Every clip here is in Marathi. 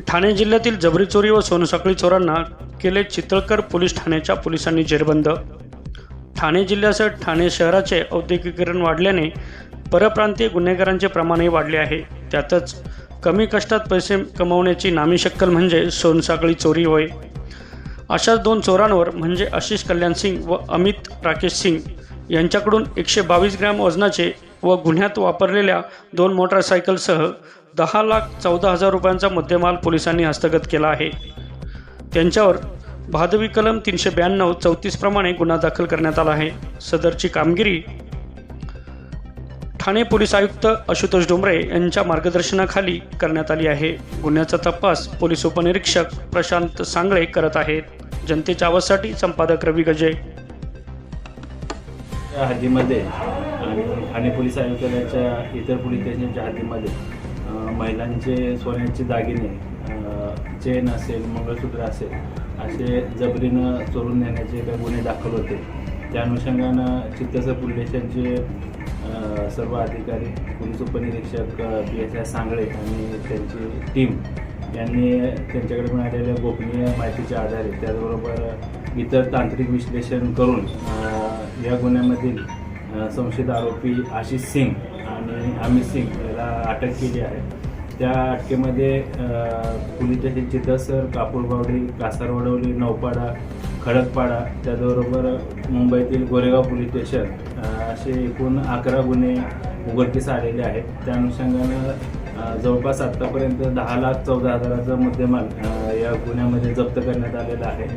ठाणे जिल्ह्यातील जबरी चोरी व सोनसाखळी चोरांना केले चितळकर पोलीस ठाण्याच्या पोलिसांनी जेरबंद. ठाणे जिल्ह्यासह ठाणे शहराचे औद्योगिकीकरण वाढल्याने परप्रांतीय गुन्हेगारांचे प्रमाणही वाढले आहे. त्यातच कमी कष्टात पैसे कमवण्याची नामी शक्कल म्हणजे सोनसाखळी चोरी होय. अशाच दोन चोरांवर म्हणजे आशिष कल्याण सिंग व अमित राकेश सिंग यांच्याकडून एकशे बावीस ग्रॅम वजनाचे व गुन्ह्यात वापरलेल्या दोन मोटारसायकलसह दहा लाख चौदा हजार रुपयांचा मुद्देमाल पोलिसांनी हस्तगत केला आहे. त्यांच्यावर भादवी कलम तीनशे ब्याण्णव चौतीसप्रमाणे गुन्हा दाखल करण्यात आला आहे. सदरची कामगिरी ठाणे पोलीस आयुक्त आशुतोष डोंबरे यांच्या मार्गदर्शनाखाली करण्यात आली आहे. गुन्ह्याचा तपास पोलीस उपनिरीक्षक प्रशांत सांगळे करत आहेत. जनतेच्या आवाजसाठी संपादक रवी गजे. हद्दीमध्ये ठाणे पोलीस आयुक्तालयाच्या इतर पोलीस स्टेशनच्या हद्दीमध्ये महिलांचे सोन्याचे दागिने चेन असेल मंगळसूत्र असेल असे जबरीनं चोरून नेण्याचे काही गुन्हे दाखल होते. त्या अनुषंगानं चित्तसर पोलीस स्टेशनचे सर्व अधिकारी पोलीस उपनिरीक्षक पी एस आय सांगळे आणि त्यांची टीम यांनी त्यांच्याकडे मिळालेल्या गोपनीय माहितीच्या आधारे त्याचबरोबर इतर तांत्रिक विश्लेषण करून या गुन्ह्यामधील संशयित आरोपी आशिष सिंग अमित सिंग याला अटक केली आहे. त्या अटकेमध्ये अ, पोलीस स्टेशन चितसर कापूरबावडी कासारवडवली नौपाडा खडकपाडा त्याचबरोबर मुंबईतील गोरेगाव पोलीस स्टेशन असे एकूण अकरा गुन्हे उघडकीस आलेले आहेत. त्या अनुषंगानं जवळपास आत्तापर्यंत दहा लाख चौदा हजाराचा मुद्देमाल या गुन्ह्यामध्ये जप्त करण्यात आलेला आहे.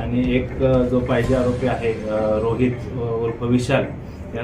आणि एक जो पाहिजे आरोपी आहे रोहित उर्फ विशाल